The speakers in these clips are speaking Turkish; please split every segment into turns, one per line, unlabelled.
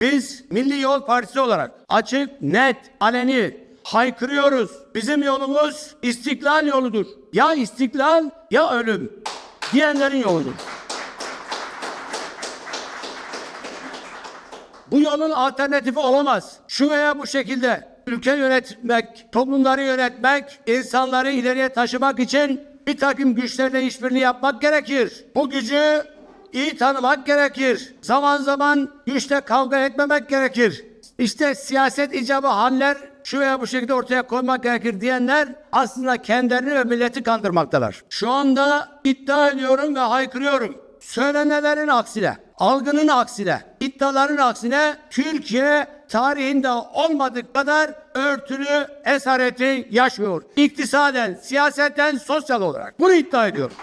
Biz Milli Yol Partisi olarak açık, net, aleni haykırıyoruz. Bizim yolumuz istiklal yoludur. Ya istiklal ya ölüm diyenlerin yoludur. Bu yolun alternatifi olamaz. Şu veya bu şekilde ülke yönetmek, toplumları yönetmek, insanları ileriye taşımak için bir takım güçlerle işbirliği yapmak gerekir. Bu gücü iyi tanımak gerekir. Zaman zaman güçle kavga etmemek gerekir. İşte siyaset icabı haller şu veya bu şekilde ortaya koymak gerekir diyenler aslında kendilerini ve milleti kandırmaktalar. Şu anda iddia ediyorum ve haykırıyorum. Söylenenlerin aksine, algının aksine, iddiaların aksine Türkiye tarihinde olmadık kadar örtülü esareti yaşıyor. İktisaden, siyaseten, sosyal olarak. Bunu iddia ediyorum.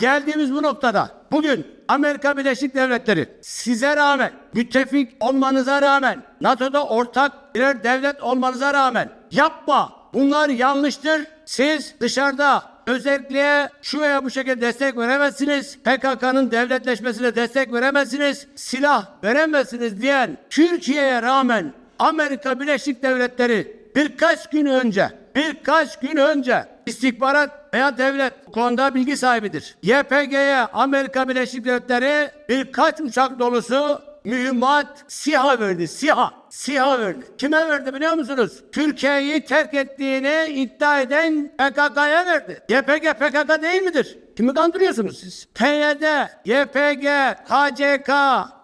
Geldiğimiz bu noktada bugün Amerika Birleşik Devletleri size rağmen, müttefik olmanıza rağmen, NATO'da ortak birer devlet olmanıza rağmen yapma bunlar yanlıştır. Siz dışarıda özellikle şu veya bu şekilde destek veremezsiniz. PKK'nın devletleşmesine destek veremezsiniz. Silah veremezsiniz diyen Türkiye'ye rağmen Amerika Birleşik Devletleri birkaç gün önce birkaç gün önce istihbarat veya devlet bu konuda bilgi sahibidir. YPG'ye Amerika Birleşik Devletleri birkaç uçak dolusu mühimmat SİHA verdi. SİHA. SİHA verdi. Kime verdi biliyor musunuz? Türkiye'yi terk ettiğini iddia eden PKK'ya verdi. YPG PKK değil midir? Kimi kandırıyorsunuz siz? PYD, YPG, KCK,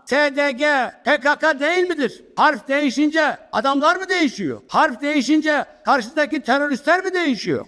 SDG, PKK değil midir? Harf değişince adamlar mı değişiyor? Harf değişince karşıdaki teröristler mi değişiyor?